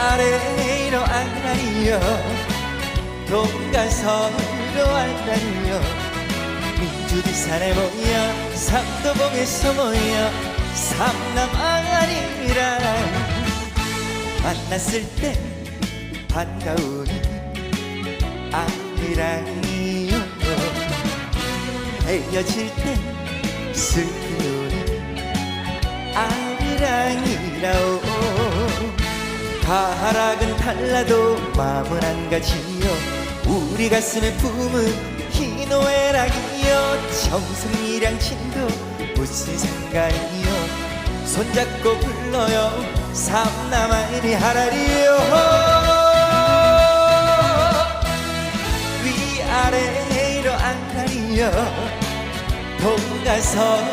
위아래로 알라리여 동가서로 알라리여 민주들 산에 모여 삼도봉에서 모여 삼남 아니라. 만났을 때 반가운 아니라니요. 헤어질 때 슬픈 가락은 달라도 마음은 한 가지요. 우리 가슴에 품은 희노애락이요. 정승이랑 친구 무슨 상관이요. 손잡고 불러요. 삼남아이리 하라리요. 위아래로 안가리요. 동가서